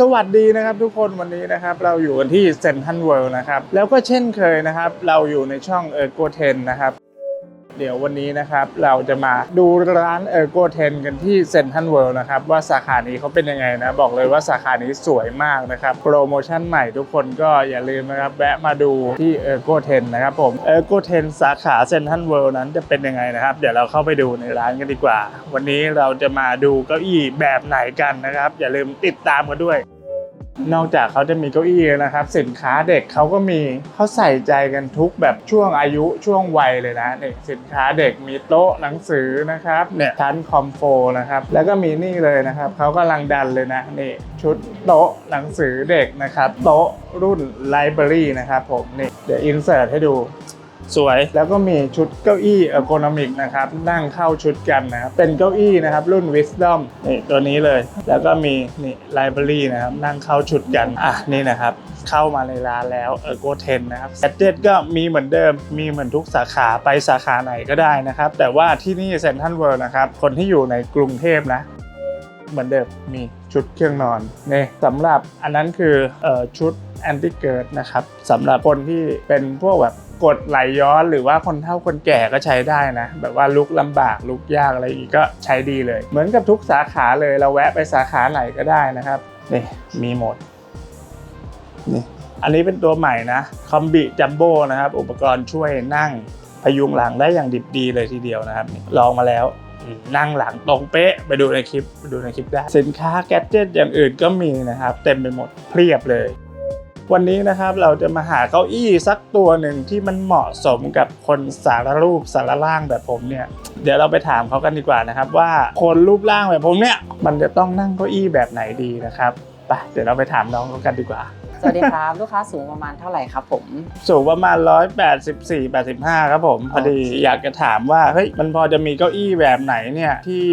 สวัสดีนะครับทุกคนวันนี้นะครับเราอยู่กันที่เซนทันเวิลด์นะครับแล้วก็เช่นเคยนะครับเราอยู่ในช่องเออร์โกเทนนะครับ เดี๋ยววันนี้นะครับเราจะมาดูร้านเออร์โกเทนกันที่เซนทันเวิลด์นะครับว่าสาขานี้เขาเป็นยังไงนะ บอกเลยว่าสาขานี้สวยมากนะครับโปรโมชั่นใหม่ทุกคนก็อย่าลืมนะครับแวะมาดูที่เออร์โกเทนนะครับผมเออร์โกเทนสาขาเซนทันเวิลด์นั้นจะเป็นยังไงนะครับ เดี๋ยวเราเข้าไปดูในร้านกันดีกว่า วันนี้เราจะมาดูเก้าอี้แบบไหนกันนะครับ อย่าลืมติดตามกันด้วย นอกจากเขาจะมีเก้าอี้นะครับ สินค้าเด็กเขาก็มีเขาใส่ใจกันทุกแบบช่วงอายุช่วงวัยเลยนะนี่สินค้าเด็กมีโต๊ะหนังสือนะครับเนี่ยชั้นคอมโฟนะครับแล้วก็มีนี่เลยนะครับเขากำลังดันเลยนะนี่ชุดโต๊ะหนังสือเด็กนะครับ โต๊ะรุ่นไลบรารีนะครับผมนี่เดี๋ยวอินเสิร์ตให้ดู สวย แล้วก็มีชุดเก้าอี้เออร์โกนอมิกนะครับนั่งเข้าชุดกันนะครับเป็นเก้าอี้นะครับรุ่น Wisdom นี่ตัวนี้เลย แล้วก็มีนี่ไลบรารีนะครับนั่งเข้าชุดกันอะนี่นะครับ เข้ามาในร้านแล้วเออร์โกเทนนะครับแ a ดเจ็ตก็มีเหมือนเดิมมีเหมือนทุกสาขาไปสาขาไหนก็ได้นะครับ แต่ว่าที่นี่เซนทันเวิลด์นะครับคนที่อยู่ในกรุงเทพนะ เหมือนเดิมมีชุดเครื่องนอนนี่สำหรับอันนั้นคือเอ่อชุดแอนติเกิร์ดนะครับสำหรับคนที่เป็นพวกแบบกดไหลย้อนหรือว่าคนเฒ่าคนแก่ก็ใช้ได้นะ แบบว่าลุกลำบากลุกยากอะไรอีกก็ใช้ดีเลย เหมือนกับทุกสาขาเลยเราแวะไปสาขาไหนก็ได้นะครับนี่มีหมดนี่อันนี้เป็นตัวใหม่นะคอมบิจัมโบ้นะครับ อุปกรณ์ช่วยนั่งพยุงหลังได้อย่างดิบดีเลยทีเดียวนะครับนี่ลองมาแล้ว นั่งหลังตรงเป๊ะไปดูในคลิปไปดูในคลิปได้ สินค้าแกจิตอย่างอื่นก็มีนะครับ เต็มไปหมดเพียบเลย วันนี้นะครับเราจะมาหาเก้าอี้สักตัวหนึ่งที่มันเหมาะสมกับคนสารรูปสารล่างแบบผมเนี่ย เดี๋ยวเราไปถามเขากันดีกว่านะครับ ว่าคนรูปร่างแบบผมเนี่ยมันจะต้องนั่งเก้าอี้แบบไหนดีนะครับไปเดี๋ยวเราไปถามน้องเขากันดีกว่า วัสดีครับ ลูกค้าสูงประมาณเท่าไหร่ครับผม สูงประมาณ 184 85 ครับผม พอดีอยากจะถามว่าเฮ้ยมันพอจะมีเก้าอี้แบบไหนเนี่ยที่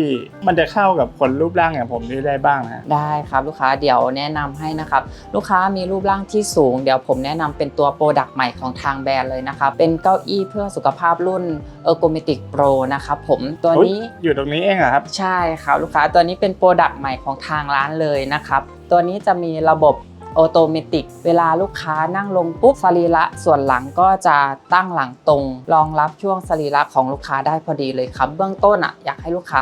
มันจะเข้ากับคนรูปร่างอย่างผมนี่ได้บ้างนะได้ครับลูกค้าเดี๋ยวแนะนำให้นะครับลูกค้ามีรูปร่างที่สูง เดี๋ยวผมแนะนำเป็นตัวโปรดักต์ใหม่ของทางแบรนด์เลยนะครับเป็นเก้าอี้เพื่อสุขภาพรุ่น Ergometic Pro นะครับผมตัวนี้เฮ้ยอยู่ตรงนี้เองเหรอะครับ ใช่ครับลูกค้าตัวนี้เป็นโปรดักต์ใหม่ของทางร้านเลยนะครับตัวนี้จะมีระบบ ออโตเมติกเวลาลูกค้านั่งลงปุ๊บสรีระส่วนหลังก็จะตั้งหลังตรง รองรับช่วงสรีระของลูกค้าได้พอดีเลยครับ เบื้องต้นอะอยากให้ลูกค้า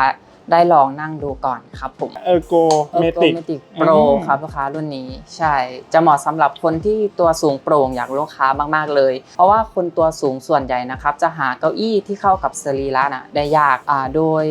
ได้ลองนั่งดูก่อนครับผมเออร์โกเมติก Ergometic Pro อืมครับลูกค้ารุ่นนี้ ใช่ จะเหมาะสำหรับคนที่ตัวสูงโปร่งอย่างลูกค้ามากๆเลย เพราะว่าคนตัวสูงส่วนใหญ่นะครับ จะหาเก้าอี้ที่เข้ากับสรีระน่ะได้ยากอ่าโดย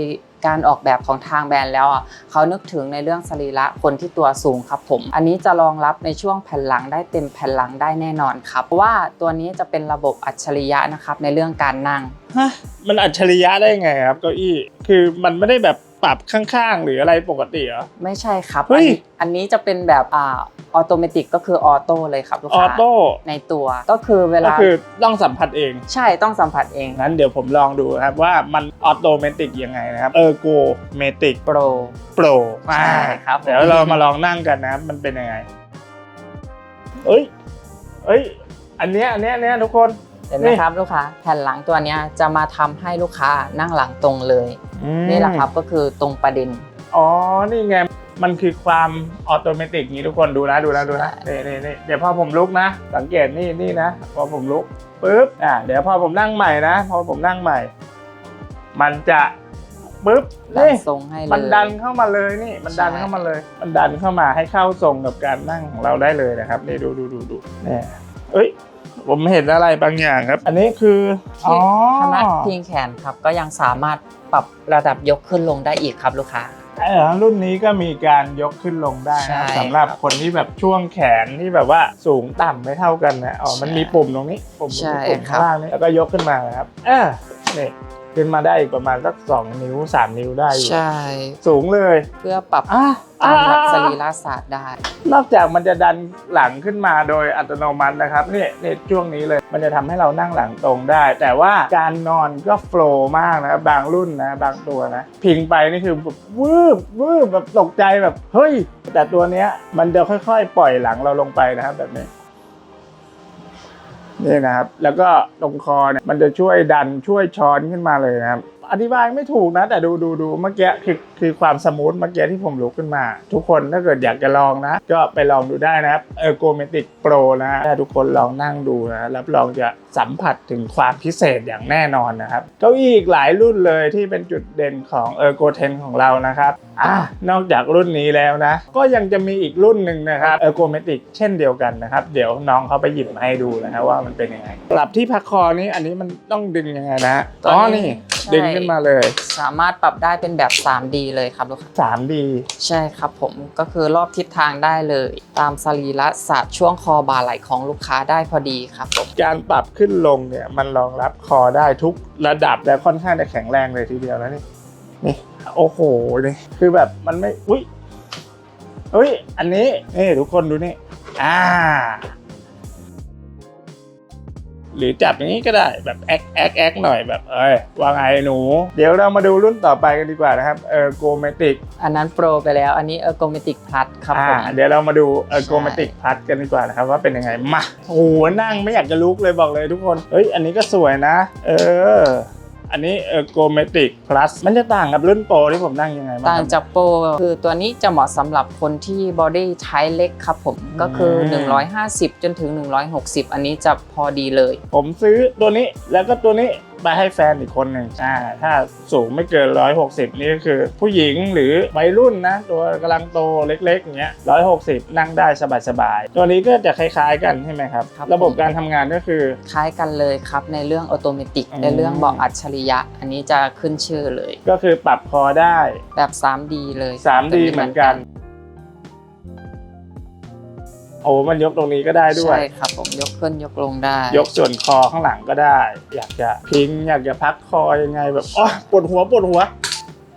การออกแบบของทางแบรนด์แล้วอะเขานึกถึงในเรื่องสรีระคนที่ตัวสูงครับผม อันนี้จะรองรับในช่วงแผ่นหลังได้เต็มแผ่นหลังได้แน่นอนครับเพราะว่าตัวนี้จะเป็นระบบอัจฉริยะนะครับในเรื่องการนั่งฮะมันอัจฉริยะได้ไงครับเก้าอี้คือมันไม่ได้แบบปรับข้างๆ หรืออะไรปกติเหรอไม่ใช่ครับเฮ้อันยนี้อันนี้จะเป็นแบบอ่า ออโตเมติกก็คือออโต้เลยครับลูกออค้าโต้ในตัวก็คือเวก็ลาคือต้องสัมผัสเอง ใช่ต้องสัมผัสเองงั้นเดี๋ยวผมลองดูครับว่ามันออโตเมติกยังไงนะครับ เออร์โกเมติกโปร โปรใช่ครับเดี๋ยวเรามาลองนั่งกันนะครับ มันเป็นยังไง เอ้ย เอ้ย อันเนี้ยอันเนี้ยอันเนี้ยทุกคน เห็นไหมครับลูกค้าแผ่นหลังตัวเนี้ยจะมาทำให้ลูกค้านั่งหลังตรงเลย อืมนี่แหละครับก็คือตรงประเด็น อ๋อ นี่ไง มันคือความออโตเมติกนี้ทุกคนดูนะดูนะดูนะนี่นี่นี่เดี๋ยวพอผมลุกนะ สังเกตนี่นี่นะ พอผมลุกปุ๊บอะเดี๋ยวพอผมนั่งใหม่นะ พอผมนั่งใหม่ มันจะปุ๊บดันนี่ทรงให้เลย มันดันเข้ามาเลยนี่ มันดันใช่ เข้ามาเลย มันดันเข้ามาให้เข้าทรงกับการนั่งของเราได้เลยนะครับนี่ดูดูดูดูเนี่ยเอ้ย ผมเห็นอะไรบางอย่างครับ อันนี้คืออ๋อคณะพิงแขนครับก็ยังสามารถปรับระดับยกขึ้นลงได้อีกครับลูกค้าเออ รุ่นนี้ก็มีการยกขึ้นลงได้ใช่นะสำหรับครับคนที่แบบช่วงแขนที่แบบว่าสูงต่ำไม่เท่ากันนะอ๋อมันใช่มีปุ่มตรงนี้ปุ่มใช่ปุ่มครัข้างบล่างนี้แล้วก็ยกขึ้นมานะครับเออนี่ ขึ้นมาได้อีกประมาณสักสองนิ้วสามนิ้วได้อยู่ใช่ สูงเลยเพื่อปรับอะตามหลักอะสรีระศาสตร์ได้ นอกจากมันจะดันหลังขึ้นมาโดยอัตโนมัตินะครับนี่นี่ช่วงนี้เลยมันจะทำให้เรานั่งหลังตรงได้ แต่ว่าการนอนก็โฟลว์มากนะครับบางรุ่นนะบางตัวนะ พิงไปนี่คือแบบวืบวืบแบบตกใจแบบเฮ้ย แต่ตัวเนี้ยมันจะค่อยๆ ปล่อยหลังเราลงไปนะครับแบบนี้ นี่นะครับ แล้วก็ตรงคอเนี่ยมันจะช่วยดันช่วยช้อนขึ้นมาเลยนะครับ อธิบายไม่ถูกนะ แต่ดูดูดูเมื่อกี้คือ คือความสมูทเมื่อกี้ที่ผมลุกขึ้นมา ทุกคนถ้าเกิดอยากจะลองนะ ก็ไปลองดูได้นะครับเออโกเมติกโปรนะฮะถ้าทุกคนลองนั่งดูนะรับรองจะสัมผัสถึงความพิเศษอย่างแน่นอนนะครับเก้าอี้อีกหลายรุ่นเลยที่เป็นจุดเด่นของเออโกเทนของเรานะครับอะนอกจากรุ่นนี้แล้วนะ ก็ยังจะมีอีกรุ่นหนึ่งนะครับเออโกเมติกเช่นเดียวกันนะครับ เดี๋ยวน้องเขาไปหยิบมาให้ดูนะครับว่ามันเป็นยังไงปรับที่พักคอนี้อันนี้มันต้องดึงยังไงนะอ๋อนี่ใช่ดึงขึ้นมาเลย สามารถปรับได้เป็นแบบ 3D เลยครับลูกค้า 3D ใช่ครับผมก็คือรอบทิศทางได้เลย ตามสรีระศาสตร์ช่วงคอบ่าไหล่ของลูกค้าได้พอดีครับผมการปรับขึ้นลงเนี่ยมันรองรับคอได้ทุกระดับและค่อนข้างจะแข็งแรงเลยทีเดียวแล้วนี่นี่โอ้โหนี่คือแบบมันไม่อุ้ยอุ้ยอันนี้นี่ทุกคนดูนี่อ่า หรือจับอย่างนี้ก็ได้แบบแอคแอคแอคหน่อยแบบเอ้ยว่าไงหนู เดี๋ยวเรามาดูรุ่นต่อไปกันดีกว่านะครับเออโกเมติกอันนั้นโปรไปแล้ว อันนี้เออร์โกเมติกพลัสครับผมอ่าเดี๋ยวเรามาดูเออใช่โกเมติกพัดกันดีกว่านะครับว่าเป็นยังไงมาโอ้โหนั่งไม่อยากจะลุกเลยบอกเลยทุกคนเฮ้ยอันนี้ก็สวยนะ เออ อันนี้เออโกเมติกพลัสมันจะต่างกับรุ่นโปรที่ผมนั่งยังไงบ้างต่างครับจากโปรคือตัวนี้จะเหมาะสำหรับคนที่บอดี้ไทเล็กครับผมก็คืออม150 จนถึง 160 อันนี้จะพอดีเลย ผมซื้อตัวนี้แล้วก็ตัวนี้ ไปให้แฟนอีกคนหนึ่งอ่าถ้าสูงไม่เกิน 160 นี่ก็คือ ผู้หญิงหรือวัยรุ่นนะ ตัวกำลังโตเล็กๆอย่างเงี้ย160 นั่งได้สบายๆ ตัวนี้ก็จะคล้ายๆกันใช่ไหมครับ ครับ ระบบการทำงานก็คือ คล้ายกันเลยครับในเรื่องออโตเมติกอืม ในเรื่องเบาะอัจฉริยะ อันนี้จะขึ้นชื่อเลย ก็คือปรับคอได้ แบบ 3D เลย 3D เหมือนกันโอ้มันยกตรงนี้ก็ได้ด้วย ใช่ครับผมยกขึ้นยกลงได้ ยกส่วนคอข้างหลังก็ได้ อยากจะพิงอยากจะพักคอยังไงแบบอ๋อปวดหัวปวดหัว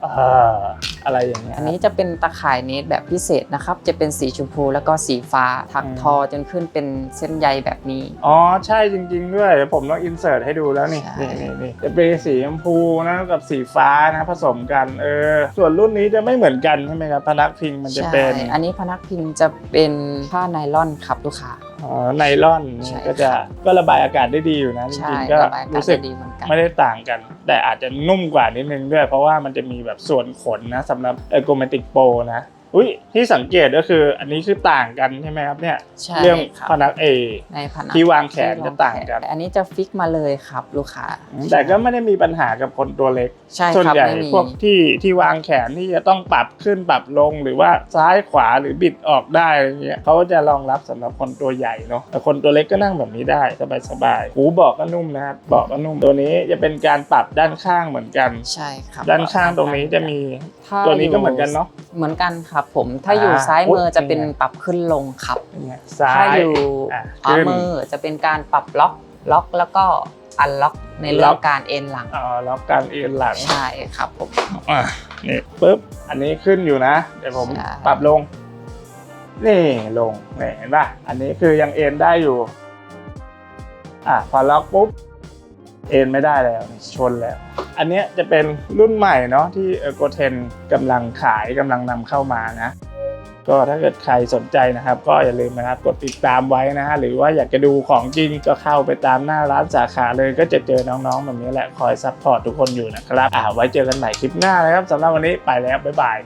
อ่า อะไรอย่างเงี้ยอันนี้จะเป็นตะข่ายเนตแบบพิเศษนะครับ จะเป็นสีชมพูแล้วก็สีฟ้าถักทอจนขึ้นเป็นเส้นใยแบบนี้ อ๋อใช่จริง ๆ ด้วยเดี๋ยวผมต้องอินเสิร์ตให้ดูแล้วนี่ใช่นี่นี่นี่จะเป็นสีชมพูนะกับสีฟ้านะผสมกันเออส่วนรุ่นนี้จะไม่เหมือนกันใช่ไหมครับพนักพิงมันจะเป็นใช่อันนี้พนักพิงจะเป็นผ้าไนล่อนครับลูกค้า อ๋อไนล่อนใช่ ก็จะก็ระบายอากาศได้ดีอยู่นะจใช่ริงๆก็ระบายอากาศรู้สึกได้ดีเหมือนกัน ไม่ได้ต่างกัน แต่อาจจะนุ่มกว่านิดนึงด้วย เพราะว่ามันจะมีแบบส่วนขนนะสำหรับเออร์โกเมติกโปนะ อุ้ยที่สังเกตก็คือ อันนี้คือต่างกันใช่ไหมครับเนี่ยใช่เรื่องครับพนักเอในพนักที่วางแขนจะต่างกัน อันนี้จะฟิกมาเลยครับลูกค้าแต่ก็ไม่ได้มีปัญหากับคนตัวเล็ก ใช่ส่วนครับใหญ่ไม่มีพวกที่ที่วางแขนที่จะต้องปรับขึ้นปรับลงหรือว่าซ้ายขวาหรือบิดออกได้อะไรเงี้ยเขาก็จะรองรับสำหรับคนตัวใหญ่เนาะแต่คนตัวเล็กก็นั่งแบบนี้ได้สบายสบายๆหูเบอกก็นุ่มนะครับเบอกก็นุ่มตัวนี้จะเป็นการปรับด้านข้างเหมือนกัน ใช่ครับด้านข้างตรงนี้จะมีถ้าตัวนี้ก็ยู่เหมือนกันเนาะเหมือนกันครับผมถ้าอยู่อ่าซ้ายมืออุ๊ยจะเป็นเป็นไงปรับขึ้นลงครับเป็นไงซ้าถ้ายอยู่อะขวาขึ้นมือจะเป็นการปรับล็อกล็อกแล้วก็อันล็อกในเรื่ล็อองกการเอ็นหลังอ๋อแล้วการเอ็นหลังใช่ครับผมอะนี่ปุ๊บอันนี้ขึ้นอยู่นะ เดี๋ยวผมใช่ปรับลง นี่ลงนี่เห็นป่ะอันนี้คือยังเอ็นได้อยู่อะพอล็อกปุ๊บ เอ็นไม่ได้แล้วชนแล้ว อันนี้จะเป็นรุ่นใหม่เนาะที่เอโกเทนกำลังขายกำลังนำเข้ามานะ ก็ถ้าเกิดใครสนใจนะครับ ก็อย่าลืมนะครับกดติดตามไว้นะฮะหรือว่าอยากจะดูของจริงก็เข้าไปตามหน้าร้านสาขาเลย ก็จะเจอน้องๆแบบนี้แหละคอยซัพพอร์ตทุกคนอยู่นะครับอ่าไว้เจอกันใหม่คลิปหน้านะครับสำหรับวันนี้ไปแล้วบ๊ายบาย